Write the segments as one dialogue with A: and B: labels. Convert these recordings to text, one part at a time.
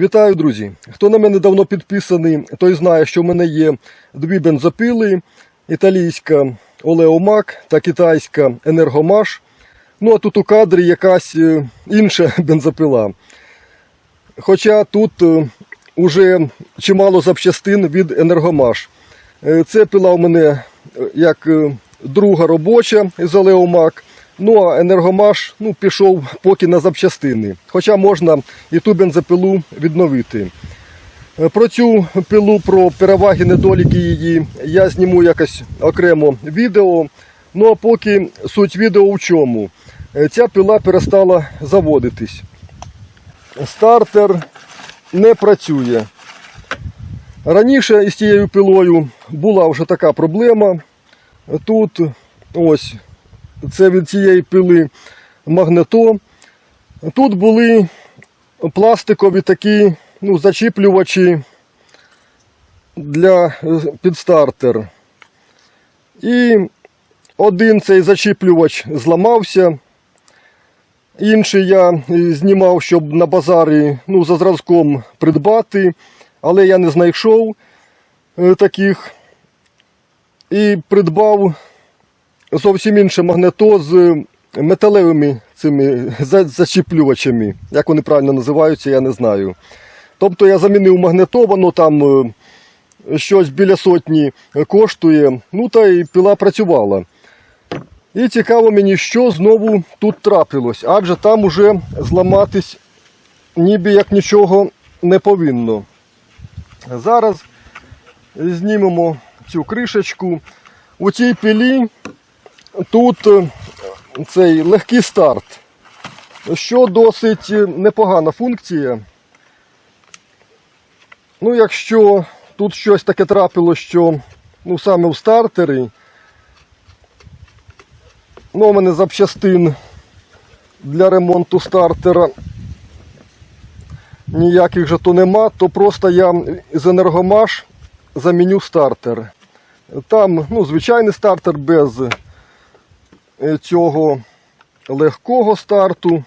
A: Вітаю, друзі! Хто на мене давно підписаний, той знає, що в мене є дві бензопили: італійська Олеомак та китайська Енергомаш. Ну а тут у кадрі якась е, інша бензопила. Хоча тут е, уже чимало запчастин від Енергомаш. Е, Це пила у мене е, як е, друга робоча з Олеомак. Ну а енергомаш ну, пішов поки на запчастини. Хоча можна і ту бензопилу відновити. Е, Про цю пилу, про переваги, недоліки її я зніму якось окремо відео. Ну а поки суть відео в чому. Е, Ця пила перестала заводитись. Стартер не працює. Раніше із цією пилою була вже така проблема. Тут ось це від цієї пили магнето. Тут були пластикові такі ну, зачіплювачі для е, підстартер. І один цей зачіплювач зламався. Інший я е, знімав, щоб на базарі ну, за зразком придбати, але я не знайшов е, таких. І придбав зовсім інше магнето з металевими цими зачіплювачами. Як вони правильно називаються, я не знаю. Тобто я замінив магнето, воно там е, щось біля сотні коштує, ну та й пила працювала. І цікаво мені, що знову тут трапилось, адже там уже зламатись ніби як нічого не повинно. Зараз знімемо цю кришечку. У цій пілі тут е, цей легкий старт, що досить е, непогана функція. Ну, якщо тут щось таке трапило, що ну, саме в стартері, ну, у мене запчастин для ремонту стартера ніяких же то нема, то просто я з енергомаш заміню стартер. Там ну, звичайний стартер без цього легкого старту.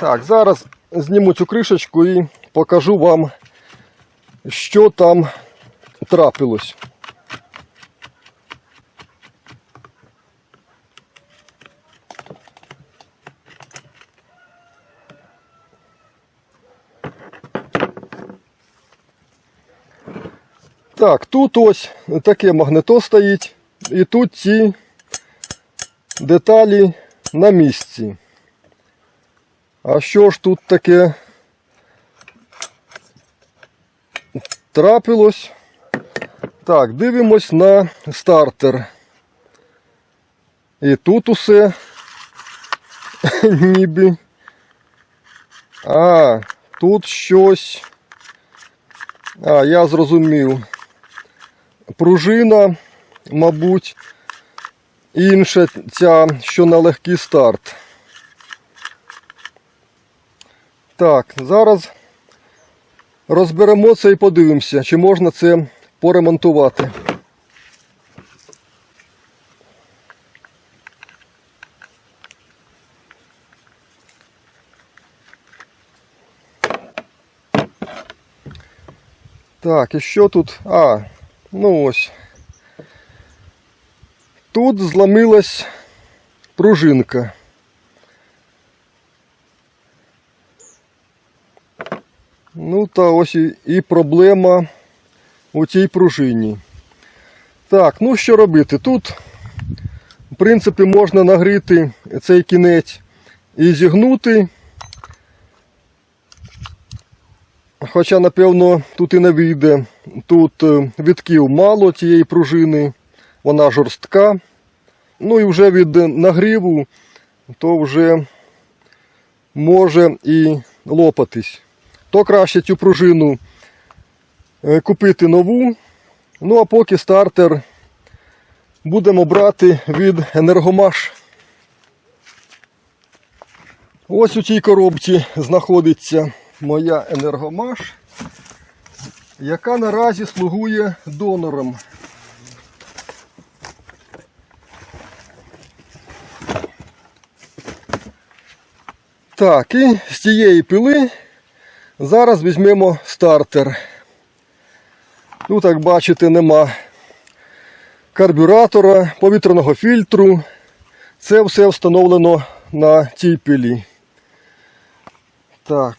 A: Так, зараз зніму цю кришечку і покажу вам, що там трапилось. Так, тут ось таке магнето стоїть, і тут ці деталі на місці. А що ж тут таке трапилось? Так, дивимось на стартер. І тут усе ніби. А, тут щось. А, я зрозумів. Пружина, мабуть, інша ця, що на легкий старт. Так, зараз розберемо це і подивимося, чи можна це поремонтувати. Так, і що тут? А, ну ось. Тут зламилась пружинка. Ну та ось і, і проблема у цій пружині. Так, ну що робити? Тут, в принципі, можна нагріти цей кінець і зігнути. Хоча, напевно, тут і не вийде. Тут е, відків мало цієї пружини, вона жорстка. Ну і вже від нагріву, то вже може і лопатись. То краще цю пружину е, купити нову. Ну а поки стартер будемо брати від енергомаш. Ось у цій коробці знаходиться моя енергомаш, яка наразі слугує донором. Так, і з цієї пили зараз візьмемо стартер. Тут, як бачите, нема карбюратора, повітряного фільтру. Це все встановлено на тій пилі. Так.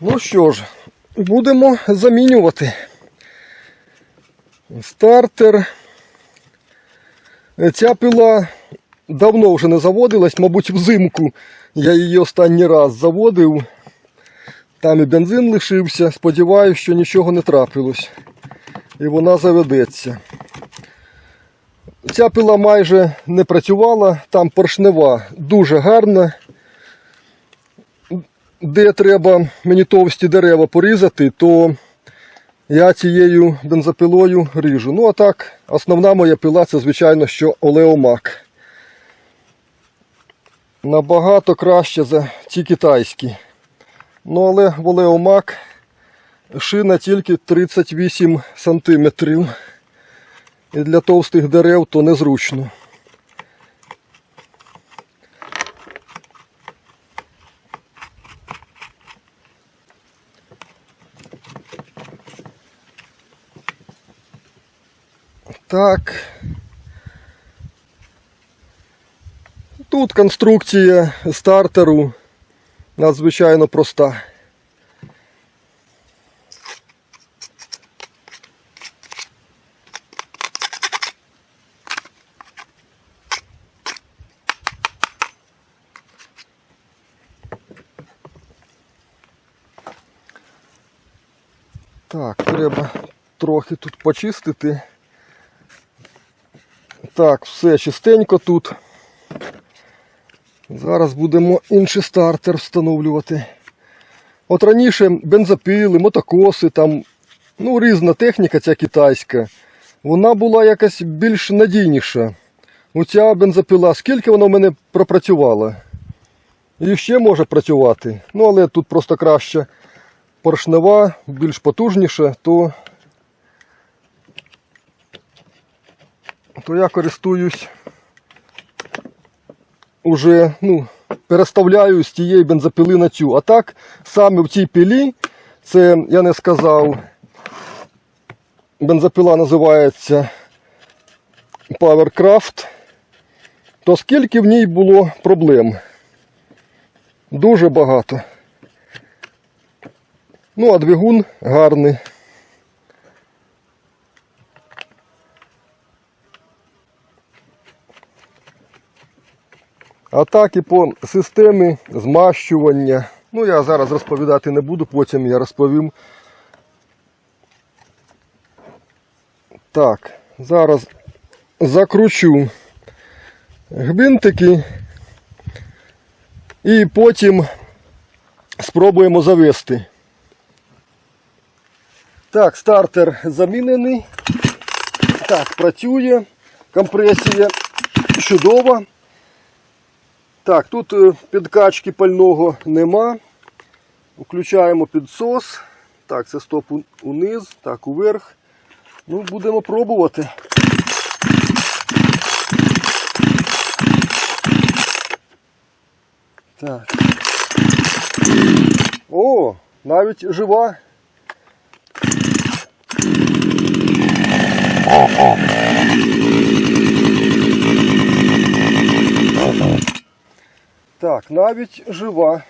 A: Ну що ж, будемо замінювати. Стартер. Ця пила давно вже не заводилась, мабуть, взимку я її останній раз заводив. Там і бензин лишився. Сподіваюся, що нічого не трапилось. І вона заведеться. Ця пила майже не працювала, там поршнева дуже гарна. Де треба мені товсті дерева порізати, то я цією бензопилою ріжу. Ну а так, основна моя пила це, звичайно, що Олеомак. Набагато краще за ті китайські. Ну, але в Олеомак шина тільки 38 сантиметрів. І для товстих дерев то незручно. Так. Тут конструкція стартеру надзвичайно проста. Так, треба трохи тут почистити. Так, все чистенько тут. Зараз будемо інший стартер встановлювати. От раніше бензопили, мотокоси, там, ну, різна техніка ця китайська. Вона була якась більш надійніша. Ну, ця бензопила, скільки вона в мене пропрацювала? І ще може працювати. Ну, але тут просто краще поршнева, більш потужніша, то то я користуюсь уже, ну, переставляю з тієї бензопили на цю. А так, саме в цій пилі, це я не сказав, бензопила називається PowerCraft, то скільки в ній було проблем? Дуже багато. Ну, а двигун гарний. А так і по системі змащування. Ну, я зараз розповідати не буду, потім я розповім. Так, зараз закручу гвинтики і потім спробуємо завести. Так, стартер замінений. Так, працює. Компресія чудова. Так, тут е, підкачки пального нема. Включаємо підсос. Так, це стоп униз, так, уверх. Ну, будемо пробувати. Так. О, навіть жива. Так, навіть жива.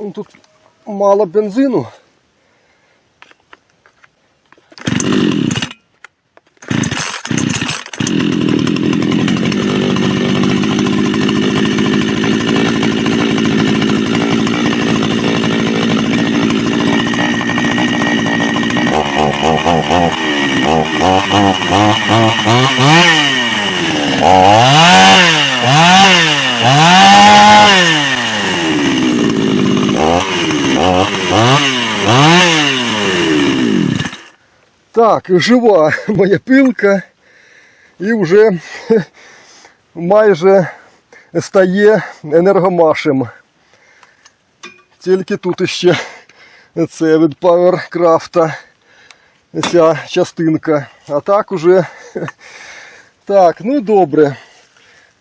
A: Ну, Тут мало бензину. Так, жива моя пилка і вже майже стає енергомашем. Тільки тут іще це від PowerCraft ця частинка. А так уже Так, ну добре.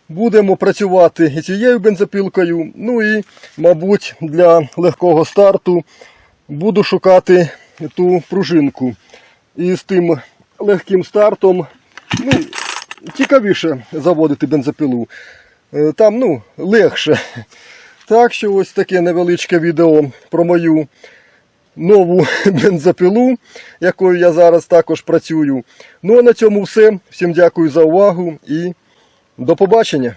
A: Будемо працювати і цією бензопілкою. Ну і, мабуть, для легкого старту буду шукати ту пружинку. І з тим легким стартом ну, цікавіше заводити бензопилу. Е, Там ну, легше. Так що ось таке невеличке відео про мою нову бензопилу, якою я зараз також працюю. Ну а на цьому все. Всім дякую за увагу і до побачення.